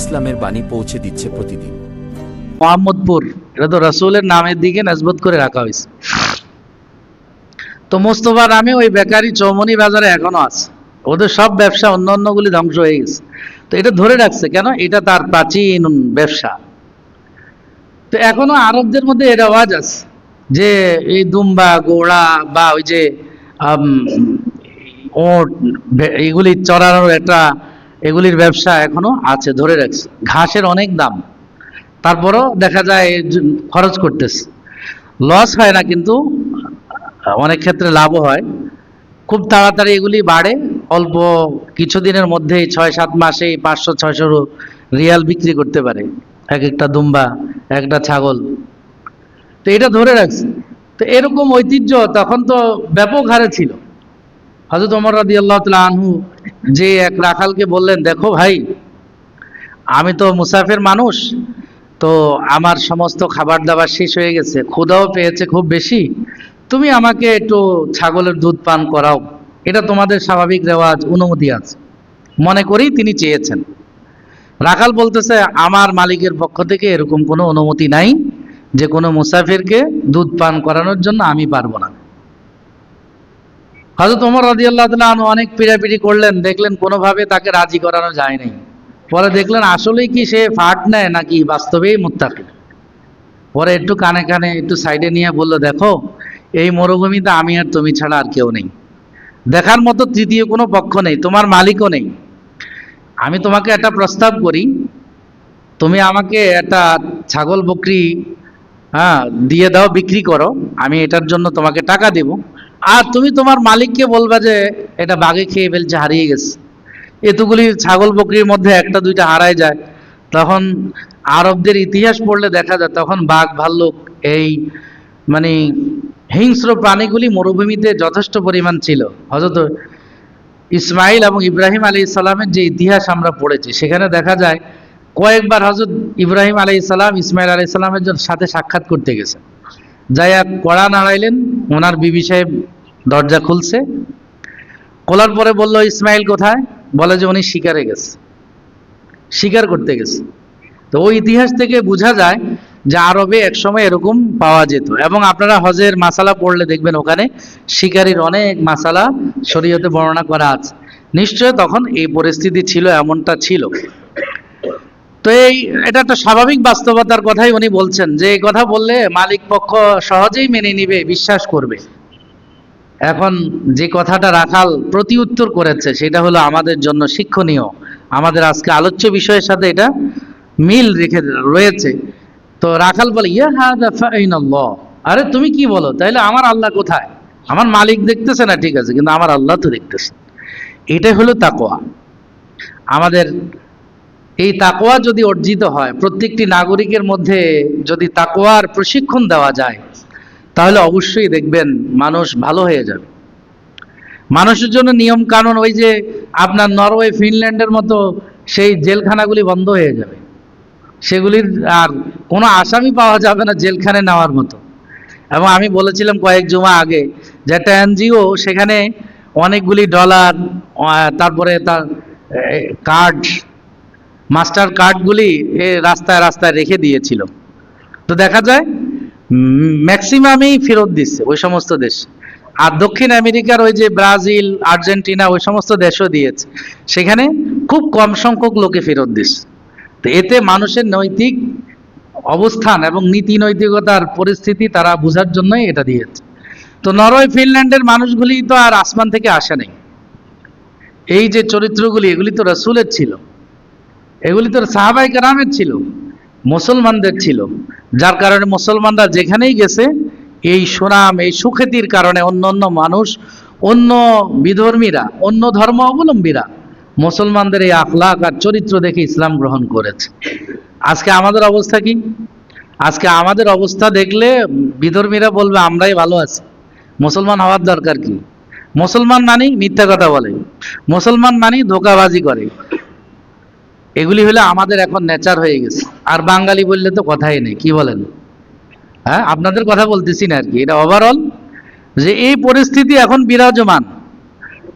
ইসলামের বাণী পৌঁছে দিচ্ছে প্রতিদিন। মোহাম্মদপুর, এটা তো রসুলের নামের দিকে নজবত করে রাখা হয়েছে। তো মোস্তফা নামে ওই বেকারি চৌমনি বাজারে এখনও আছে। ওদের সব ব্যবসা অন্য অন্যগুলি ধ্বংস হয়ে গেছে। তো এটা ধরে রাখছে কেন? এটা তার প্রাচীন ব্যবসা। তো এখনও আরবদের মধ্যে এর আওয়াজ আছে যে এই দুম্বা, গোড়া বা ওই যে ওট এগুলি চড়ানোর একটা এগুলির ব্যবসা এখনও আছে, ধরে রাখছে। ঘাসের অনেক দাম। তারপরও দেখা যায় খরচ করতেছে। লস হয় না কিন্তু অনেক ক্ষেত্রে লাভও হয়। খুব তাড়াতাড়ি এগুলি বাড়ে। অল্প কিছুদিনের মধ্যেই ছয় সাত মাসে পাঁচশো ছয়শো রিয়াল বিক্রি করতে পারে। এক একটা দুম্বা একটা ছাগল। তো এটা ধরে রাখছে। তো এরকম ঐতিহ্য তখন তো ব্যাপক হারে ছিল। হজরত ওমর রাদি আল্লাহ আনহু যে এক রাখালকে বললেন, দেখো ভাই, আমি তো মুসাফির মানুষ, তো আমার সমস্ত খাবার দাবার শেষ হয়ে গেছে, ক্ষুধাও পেয়েছে খুব বেশি, তুমি আমাকে একটু ছাগলের দুধ পান করাও, এটা তোমাদের স্বাভাবিক রেওয়াজ, অনুমতি আছে। মনে করেই তিনি চেয়েছেন। রাখাল বলতেছে, আমার মালিকের পক্ষ থেকে এরকম কোনো অনুমতি নাই যে কোনো মুসাফিরকে দুধ পান করানোর জন্য আমি পারব না। হজরত ওমর রাজি আল্লাহ অনেক পিড়াপিড়ি করলেন, দেখলেন কোনোভাবে তাকে রাজি করানো যায় নাই। পরে দেখলেন আসলেই কি সে ফাট নেয় নাকি বাস্তবেই মুত্তাকি। পরে একটু কানে কানে একটু সাইডে নিয়ে বলল, দেখো, এই মরুভূমিতে আমি আর তুমি ছাড়া আর কেউ নেই। দেখার মতো তৃতীয় কোনো পক্ষ নেই, তোমার মালিকও নেই। আমি তোমাকে একটা প্রস্তাব করি, তুমি আমাকে একটা ছাগল বকরি হ্যাঁ দিয়ে দাও, বিক্রি করো। আমি এটার জন্য তোমাকে টাকা দেব। আর তুমি তোমার মালিককে বলবা যে, এটা বাঘে খেয়ে ফেলছে, হারিয়ে গেছে। এতগুলি ছাগল বকরির মধ্যে একটা, দুইটা হারায় যায়। তখন আরবদের ইতিহাস পড়লে দেখা যায়, তখন বাঘ ভাল্লুক এই মানে হিংস্র প্রাণীগুলি মরুভূমিতে যথেষ্ট পরিমাণ ছিল। হজরত ইসমাইল এবং ইব্রাহিম আলী ইসলামের যে ইতিহাস আমরা পড়েছি, সেখানে দেখা যায়, কয়েকবার হজরত ইব্রাহিম আলী ইসলাম ইসমাইল আলী ইসলামের সাথে সাক্ষাৎ করতে গেছে। যাইয়া কড়া নাড়াইলেন, ওনার বিবি সাহেব দরজা খুলছে। খোলার পরে বলল, ইসমাইল কোথায়? বলে যে, উনি শিকারে গেছে। শিকার করতে গেছে। তো ওই ইতিহাস থেকে বোঝা যায় যে, আরবে একসময় এরকম পাওয়া যেত এবং আপনারা হজের মাসালা পড়লে দেখবেন ওখানে শিকারীর অনেক মাসালা শরীয়তে বর্ণনা করা আছে। নিশ্চয় তখন এই পরিস্থিতি ছিল, এমনটা ছিল। তো এই, এটা একটা স্বাভাবিক বাস্তবতার কথাই উনি বলছেন, যে এই কথা বললে মালিক পক্ষ সহজেই মেনে নিবে, বিশ্বাস করবে। এখন যে কথাটা রাখাল প্রতি উত্তর করেছে, সেটা হলো আমাদের জন্য শিক্ষণীয়। আমাদের আজকে আলোচ্য বিষয়ের সাথে এটা মিল রেখে রয়েছে। তো রাখাল বলে, ইয়া হাদা ফাইনাল্লাহ। আরে তুমি কি বলো? তাইলে আমার আল্লাহ কোথায়? আমার মালিক দেখতেছে না, ঠিক আছে, কিন্তু আমার আল্লাহ তো দেখতেছে। এটাই হলো তাকোয়া আমাদের এই তাকোয়া যদি অর্জিত হয়, প্রত্যেকটি নাগরিকের মধ্যে যদি তাকোয়ার প্রশিক্ষণ দেওয়া যায়, তাহলে অবশ্যই দেখবেন মানুষ ভালো হয়ে যাবে। মানুষের জন্য নিয়ম কানুন ওই যে আপনার নরওয়ে, ফিনল্যান্ডের মতো সেই জেলখানাগুলি বন্ধ হয়ে যাবে। সেগুলির আর কোনো আসামি পাওয়া যাবে না জেলখানে নেওয়ার মতো। এবং আমি বলেছিলাম কয়েক জমা আগে যে একটা এনজিও সেখানে অনেকগুলি ডলার তারপরে তার কার্ড মাস্টার কার্ডগুলি এ রাস্তায় রাস্তায় রেখে দিয়েছিল। তো দেখা যায় ম্যাক্সিমামই ফেরত দিচ্ছে ওই সমস্ত দেশ। আর দক্ষিণ আমেরিকার ওই যে ব্রাজিল, আর্জেন্টিনা ওই সমস্ত দেশও দিয়েছে। সেখানে খুব কম সংখ্যক লোকে ফেরত দিচ্ছে। তো এতে মানুষের নৈতিক অবস্থান এবং নীতি নৈতিকতার পরিস্থিতি তারা বোঝার জন্যই এটা দিয়েছে। তো নরওয়ে, ফিনল্যান্ডের মানুষগুলি তো আর আসমান থেকে আসে নাই। এই যে চরিত্রগুলি, এগুলি তো রসুলের ছিল। এগুলি তো সাহাবাই কারামের ছিল, মুসলমানদের ছিল। যার কারণে মুসলমানরা যেখানেই গেছে, এই সুনাম, এই সুখ্যাতির কারণে অন্য অন্য মানুষ, অন্য বিধর্মীরা, অন্য ধর্ম অবলম্বীরা মুসলমানদের এই আখলাক আর চরিত্র দেখে ইসলাম গ্রহণ করেছে। আজকে আমাদের অবস্থা কি? আজকে আমাদের অবস্থা দেখলে বিধর্মীরা বলবে, আমরাই ভালো আছি। মুসলমান হওয়ার দরকার কি? মুসলমান মানি মিথ্যা কথা বলে। মুসলমান মানি ধোকাবাজি করে। এগুলি হলে আমাদের এখন নেচার হয়ে গেছে। আর বাঙালি বললে তো কথাই নেই, কি বলেন? হ্যাঁ আপনাদের কথা বলতেছি না আর কি। এটা ওভারঅল যে এই পরিস্থিতি এখন বিরাজমান।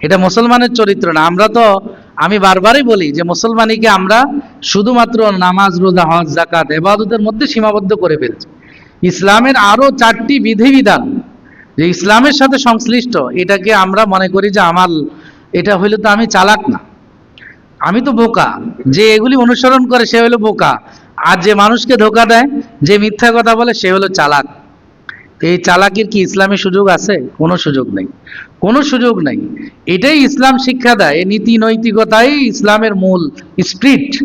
এটা মুসলমানের চরিত্র না। আমরা তো, আমি বারবারই বলি যে মুসলমানিকে আমরা শুধুমাত্র নামাজ, রোজা, হজ জাকাত এবাদতের মধ্যে সীমাবদ্ধ করে ফেলছি। ইসলামের আরও চারটি বিধিবিধান যে ইসলামের সাথে সংশ্লিষ্ট, এটাকে আমরা মনে করি যে আমার এটা হইলে তো আমি চালাক না। আমি তো বোকা। যে এগুলি অনুসরণ করে, সে হলো বোকা। আর যে মানুষকে ধোকা দেয়, যে মিথ্যা কথা বলে, সে হলো চালাক। এই চালাকির কি ইসলামে সুযোগ আছে? কোনো সুযোগ নেই। কোনো সুযোগ নেই। এটাই ইসলাম শিক্ষা দেয়। নীতি নৈতিকতাই ইসলামের মূল স্প্রিট।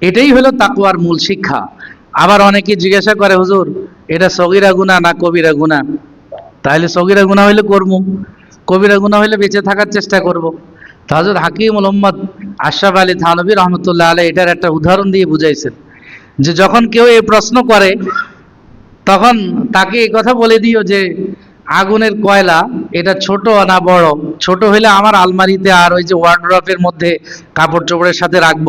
এটাই হলো তাকুয়ার মূল শিক্ষা। আবার অনেকে জিজ্ঞাসা করে, হুজুর, এটা সগিরা গুণা না কবিরা গুণা? তাহলে সগিরা গুণা হইলে করব কবিরা গুণা হইলে বেঁচে থাকার চেষ্টা করব। হজরত হাকিম মোহাম্মদ আশরাফ আলী থানবী রহমতুল্লাহ আলাই এটার একটা উদাহরণ দিয়ে বুঝাইছেন যে যখন কেউ এই প্রশ্ন করে, তখন তাকে এই কথা বলে দিও যে আগুনের কয়লা এটা ছোট না বড়? ছোট হইলে আমার আলমারিতে আর ওই যে ওয়ার্ড্রপের মধ্যে কাপড় চোপড়ের সাথে রাখব,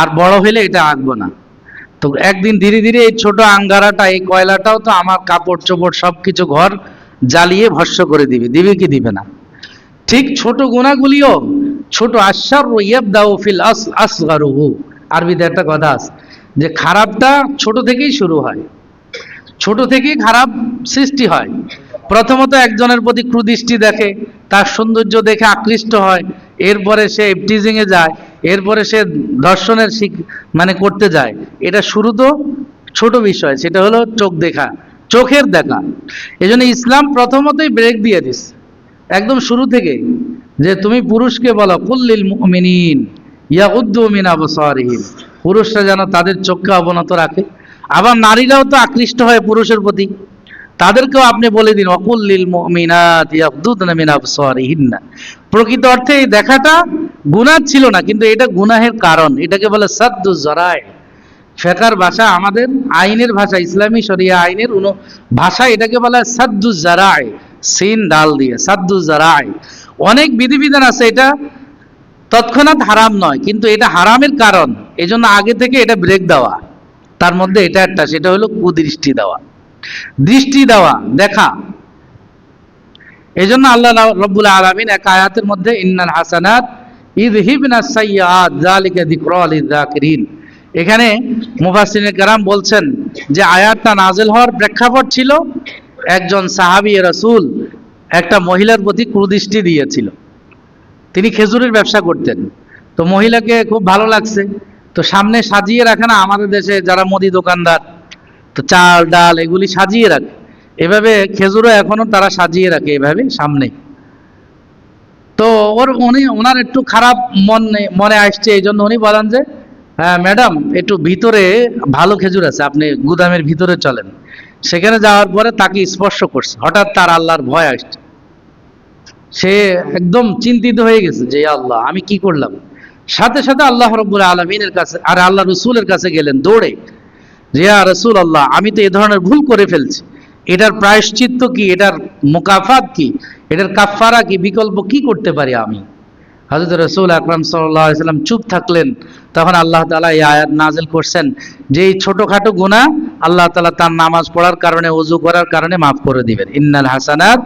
আর বড় হইলে এটা আঁকবো না। তো একদিন ধীরে ধীরে এই ছোট আঙ্গারাটা, এই কয়লাটাও তো আমার কাপড় চোপড় সব কিছু ঘর জ্বালিয়ে ভস্য করে দিবে। দিবে কি দিবে না? ঠিক ছোট গুণাগুলিও ছোট আশ্বার ইয়াবদাউ ফিল আস, আসগারুহু। আরবিতে একটা কথা আছে, যে খারাপটা ছোট থেকেই শুরু হয়। ছোট থেকেই খারাপ সৃষ্টি হয়। প্রথমত একজনের প্রতি ক্রুদৃষ্টি দেখে, তার সৌন্দর্য দেখে আকৃষ্ট হয়, এরপরে সে টিজিং এ যায়, এরপরে সে দর্শনের শিখ মানে করতে যায়। এটা শুরু তো ছোট বিষয়, সেটা হলো চোখ দেখা, চোখের দেখা। এজন্য ইসলাম প্রথমতই ব্রেক দিয়ে দিস একদম শুরু থেকে যে তুমি পুরুষকে বলো কুল্লিল মুমিনিন ইয়াগুদ্দু মিন আবসারিহিম। পুরুষরা যেন তাদের চোখকে অবনত রাখে। আবার নারীরাও তো আকৃষ্ট হয় পুরুষের প্রতি। তাদেরকেও আপনি বলে দিন অকুল্লিল মুমিনাত ইয়াগুদ্দুনা মিন আবসারিহিন্না। প্রকৃত অর্থে এই দেখাটা গুনাহ ছিল না, কিন্তু এটা গুনাহের কারণ। এটাকে বলে সাদ্দু জরায়। ফেকার ভাষা আমাদের আইনের ভাষা, ইসলামী শরিয়া আইনের ভাষা এটাকে বলা সাদ্দু জারায়। সিন, ডাল দিয়ে, সাদ্দু জারায়। অনেক বিধিবিধান আছে, এটা তৎক্ষণাৎ হারাম নয়, কিন্তু এটা হারামের কারণ। এজন্য আগে থেকে এটা ব্রেক দেওয়া। তার মধ্যে এটা একটা, সেটা হলো কুদৃষ্টি দেওয়া। দৃষ্টি দেওয়া, দেখা। এজন্য আল্লাহ রব্বুল আলামিন এক আয়াতের মধ্যে, ইন্নাল হাসানাত যালিকা যিকরা লিযাকিরিন এখানে মুফাসসিরিনে কেরাম বলছেন যে, আয়াতটা নাজেল হওয়ার প্রেক্ষাপট ছিল একজন সাহাবী রাসূল একটা মহিলার প্রতি কুদৃষ্টি দিয়েছিল। তিনি খেজুরের ব্যবসা করতেন। তো মহিলাকে খুব ভালো লাগছে। তো সামনে সাজিয়ে রাখে না আমাদের দেশে যারা মুদি দোকানদার? তো চাল, ডাল এগুলি সাজিয়ে রাখে। এভাবে খেজুরও এখনও তারা সাজিয়ে রাখে এভাবে সামনে। তো ওর উনি, ওনার একটু খারাপ মন, মনে আসছে, এই জন্য উনি বলেন যে হ্যাঁ ম্যাডাম, একটু ভিতরে ভালো খেজুর আছে, আপনি গুদামের ভিতরে চলেন। সেখানে যাওয়ার পরে তাকে স্পর্শ করছে। হঠাৎ তার আল্লাহর ভয় আসছে। সে একদম চিন্তিত হয়ে গেছে যে আল্লাহ, আমি কি করলাম? সাথে সাথে আল্লাহ রব্বুল আলমিনের কাছে আর আল্লাহ রসুলের কাছে গেলেন দৌড়ে। যে ইয়া রসুল আল্লাহ, আমি তো এ ধরনের ভুল করে ফেলছি। এটার প্রায়শ্চিত্ত কি? এটার মোকাফাত কি? এটার কাফারা কি? বিকল্প কি করতে পারি আমি? হজরত রসুল আকরাম সাল্লাম চুপ থাকলেন। তখন আল্লাহ তালা এই আয়াত নাজেল করছেন যে এই ছোটখাটো গুণা আল্লাহ তালা তার নামাজ পড়ার কারণে অজু করার কারণে মাফ করে দিবেন। ইন্নাল হাসানাত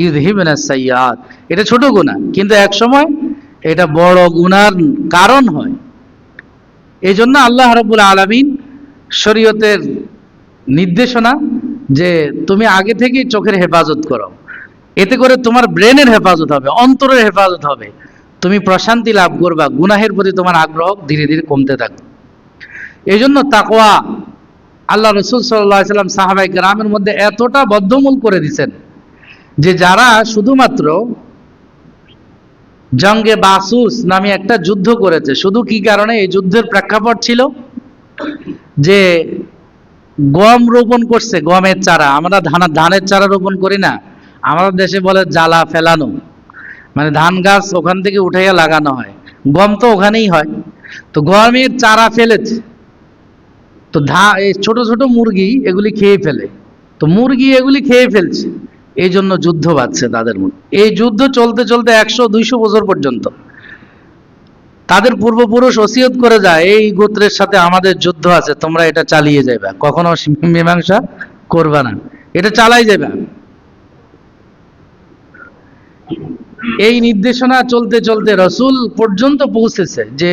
ইউদহিবিনাস সাইয়াত এটা ছোট গুণা কিন্তু এক সময় এটা বড় গুনার কারণ হয়। এই জন্য আল্লাহ রব্বুল আলমিন শরীয়তের নির্দেশনা যে তুমি আগে থেকেই চোখের হেফাজত করো। এতে করে তোমার ব্রেনের হেফাজত হবে, অন্তরের হেফাজত হবে। তুমি প্রশান্তি লাভ করবা, গুনাহের প্রতি তোমার আগ্রহ ধীরে ধীরে কমতে থাকবে। এই জন্য তাকোয়া আল্লাহ রসুল সাল্লাহ সাল্লাম সাহাবাই গ্রামের মধ্যে এতটা বদ্ধমূল করে দিছেন যে যারা শুধুমাত্র জঙ্গে বাসুস নামে একটা যুদ্ধ করেছে, শুধু কি কারণে? এই যুদ্ধের প্রেক্ষাপট ছিল যে গম রোপণ করছে, গমের চারা। আমরা ধান ধানের চারা রোপণ করি না। আমাদের দেশে বলে জ্বালা ফেলানো। মানে ধান গাছ ওখান থেকে উঠাইয়া লাগানো হয়। গম তো ওখানেই হয়। তো গমের চারা ফেলেছে। তো ধা, এই ছোট ছোট মুরগি এগুলি খেয়ে ফেলে। তো মুরগি এগুলি খেয়ে ফেলছে। এই জন্য যুদ্ধ বাঁধছে তাদের মধ্যে। এই যুদ্ধ চলতে চলতে একশো, দুইশো বছর পর্যন্ত। তাদের পূর্বপুরুষ ওসিয়ত করে যায়, এই গোত্রের সাথে আমাদের যুদ্ধ আছে, তোমরা এটা চালিয়ে যাবে কখনো মীমাংসা করবে না। এটা চালাই যাবে এই নির্দেশনা চলতে চলতে রসুল পর্যন্ত পৌঁছেছে যে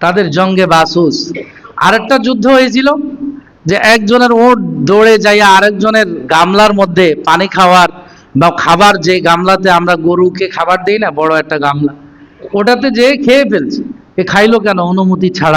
তাদের জঙ্গে বাসুস। আরেকটা যুদ্ধ হয়েছিল যে একজনের ওট দৌড়ে যাইয়া আরেকজনের গামলার মধ্যে পানি খাওয়ার বা খাবার যে গামলাতে আমরা গরুকে খাবার দেই না, বড় একটা গামলা, ওটাতে যে খেয়ে ফেলছে। এ খাইলো কেন? অনুমতি ছাড়া।